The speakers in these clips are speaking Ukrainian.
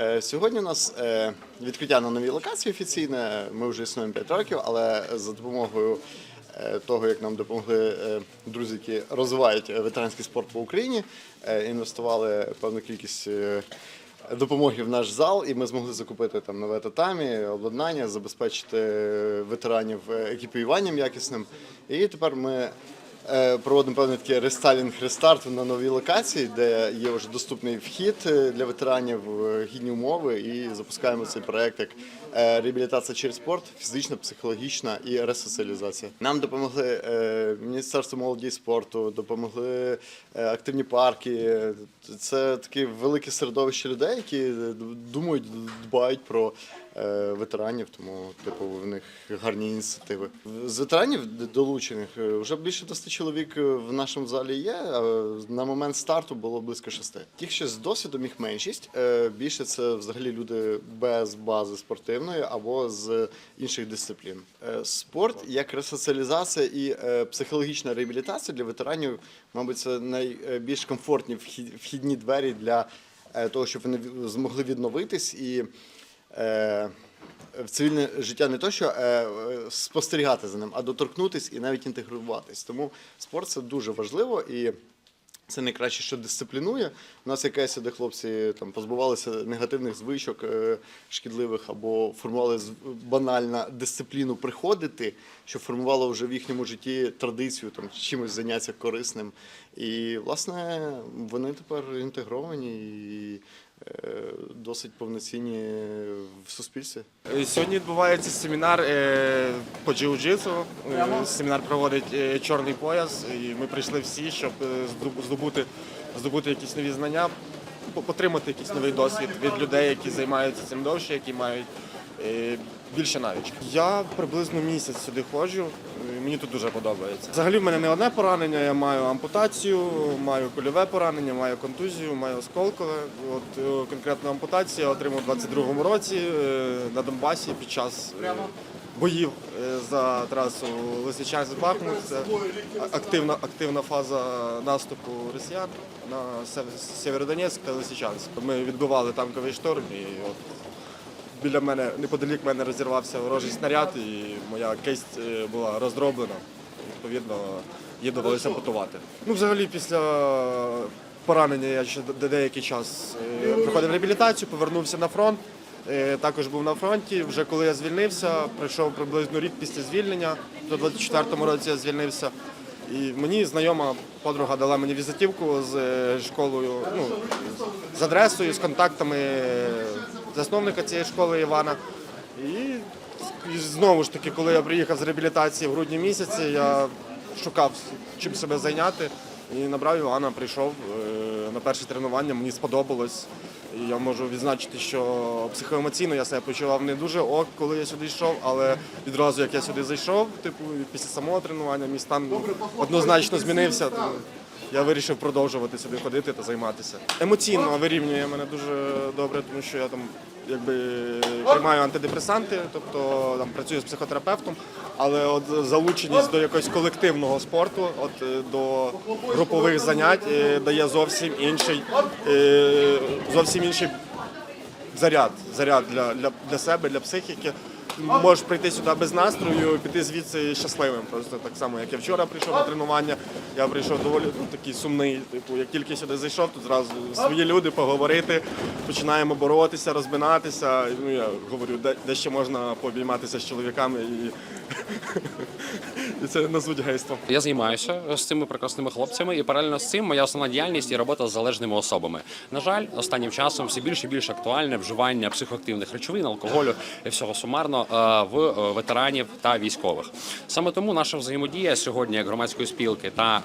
Е, Сьогодні у нас е, відкриття на новій локації офіційне. Ми вже існуємо 5 років, але за допомогою е, того, як нам допомогли друзі, які розвивають ветеранський спорт по Україні, інвестували певну кількість допомоги в наш зал, і ми змогли закупити там нове татамі, обладнання, забезпечити ветеранів екіпіюванням якісним. І тепер ми Проводимо певний такий рестайлінг рестарт на новій локації, де є вже доступний вхід е, для ветеранів, е, гідні умови, і запускаємо цей проект як е, реабілітація через спорт, фізична, психологічна і ресоціалізація. Нам допомогли е, Міністерство молоді і спорту, допомогли е, активні парки. Це таке велике середовище людей, які думають, дбають про е, ветеранів, тому типу в них гарні ініціативи. З ветеранів долучених е, вже більше 10 чоловік е, в нашому залі є. На момент старту було близько шести. Тих, що з досвідом їх меншість. е, Більше це взагалі люди без бази спортивної або з інших дисциплін. Е, Спорт як ресоціалізація і психологічна реабілітація для ветеранів, мабуть, це найбільш комфортні вхідні двері для того, щоб вони змогли відновитись і в цивільне життя не то, що е, спостерігати за ним, а доторкнутись і навіть інтегруватись. Тому спорт це дуже важливо і. Це найкраще, що дисциплінує. У нас якась, де хлопці там позбувалися негативних звичок е, шкідливих або формували банально дисципліну приходити, що формувало вже в їхньому житті традицію там чимось зайнятися корисним. І власне вони тепер інтегровані і досить повноцінні в суспільстві. Е, Сьогодні відбувається семінар е, по джиу-джитсу. Е, Семінар проводить е, чорний пояс, і ми прийшли всі, щоб е, здобути, здобути якісь нові знання, отримати якийсь новий досвід від людей, які займаються цим довше, які мають е, більше навичок. Я приблизно місяць сюди ходжу. е, Мені тут дуже подобається. Взагалі в мене не одне поранення. Я маю ампутацію, маю кульове поранення, маю контузію, маю осколкове. От е, конкретно ампутацію я отримав у 22-му році е, на Донбасі під час е, боїв е, за трасу Лисичанськ Бахмут. Це активна, активна фаза наступу росіян на Сєвєродонецьк та Лисичанськ. Ми відбивали танковий шторм і от біля мене неподалік мене розірвався ворожий снаряд, і моя кисть е, була роздроблена. Відповідно, її довелося ампутувати. Ну, взагалі, після поранення я ще де- деякий час е, проходив реабілітацію, повернувся на фронт. Е, Також був на фронті. Вже коли я звільнився, пройшов приблизно рік після звільнення. До 24-му році я звільнився. І мені знайома подруга дала мені візитівку з школою, ну, з адресою, з контактами засновника цієї школи Івана. І, і знову ж таки, коли я приїхав з реабілітації в грудні місяці, я шукав чим себе зайняти. І набрав Івана, прийшов е, на перше тренування, мені сподобалось. Я можу відзначити, що психоемоційно я себе почував не дуже ок, коли я сюди йшов, але відразу як я сюди зайшов, типу, після самого тренування мій стан однозначно змінився. Я вирішив продовжувати сюди ходити та займатися. Емоційно вирівнює мене дуже добре, тому що я там якби приймаю антидепресанти, тобто там працюю з психотерапевтом, але от залученість до якогось колективного спорту, от е, до групових занять е, дає зовсім інший, е, зовсім інший заряд, заряд для, для, для себе, для психіки. Можеш прийти сюди без настрою, піти звідси щасливим. Просто так само, як я вчора прийшов на тренування, я прийшов доволі ну, такий сумний. Типу, як тільки сюди зайшов, тут зразу свої люди поговорити, починаємо боротися, розминатися. Ну я говорю, де, де ще можна пообійматися з чоловіками і, і це назвуть гейством. Я займаюся з цими прекрасними хлопцями, і паралельно з цим моя основна діяльність і робота з залежними особами. На жаль, останнім часом все більше і більш актуальне вживання психоактивних речовин, алкоголю і всього сумарно е, в е, ветеранів та військових. Саме тому наша взаємодія сьогодні, як громадської спілки та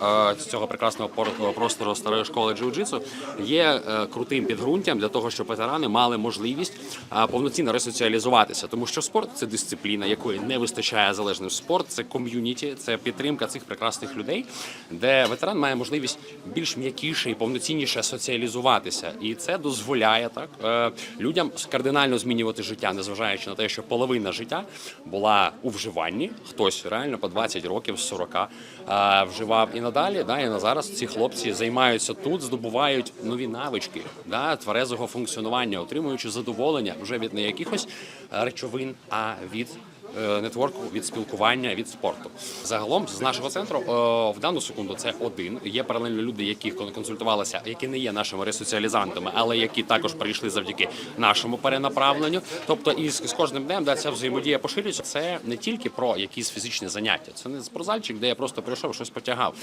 цього прекрасного простору старої школи джиу-джитсу, є е, крутим підґрунтям для того, щоб ветерани мали можливість е, повноцінно ресоціалізуватися, тому що спорт це дисципліна, якої не вистачає залежним. Спорт, це ком'юніті, це підтримка цих прекрасних людей, де ветеран має можливість більш м'якіше і повноцінніше соціалізуватися, і це дозволяє так е, людям кардинально змінювати життя, незважаючи на те, що половина життя була у вживанні. Хтось реально по 20 років, з 40 е, вживав і надалі. Да, і на зараз ці хлопці займаються тут, здобувають нові навички да, тверезого функціонування, отримуючи задоволення вже від не якихось е, речовин, а від нетворку, від спілкування, від спорту. Загалом з нашого центру е, в дану секунду це один. Є паралельно люди, які консультувалися, які не є нашими ресоціалізантами, але які також прийшли завдяки нашому перенаправленню. Тобто, і з, кожним днем да, ця взаємодія поширюється. Це не тільки про якісь фізичні заняття, це не спортзальчик, де я просто прийшов, щось потягав.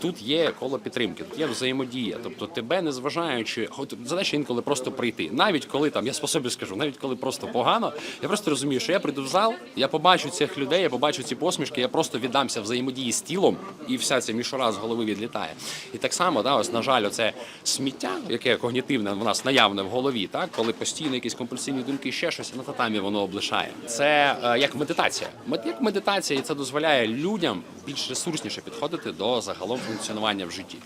Тут є коло підтримки, тут є взаємодія. Тобто, тебе не зважаючи, задача інколи просто прийти. Навіть коли там я по собі скажу, навіть коли просто погано, я просто розумію, що я прийду в зал, я побачу цих людей, я побачу ці посмішки, я просто віддамся взаємодії з тілом, і вся ця мішура з голови відлітає. І так само, да, ось на жаль, оце сміття, яке когнітивне в нас наявне в голові, так коли постійно якісь компульсивні думки, ще щось на татамі воно облишає. Це е, як медитація. Мед- Як медитація, і це дозволяє людям більш ресурсніше підходити до загалом функціонування в житті.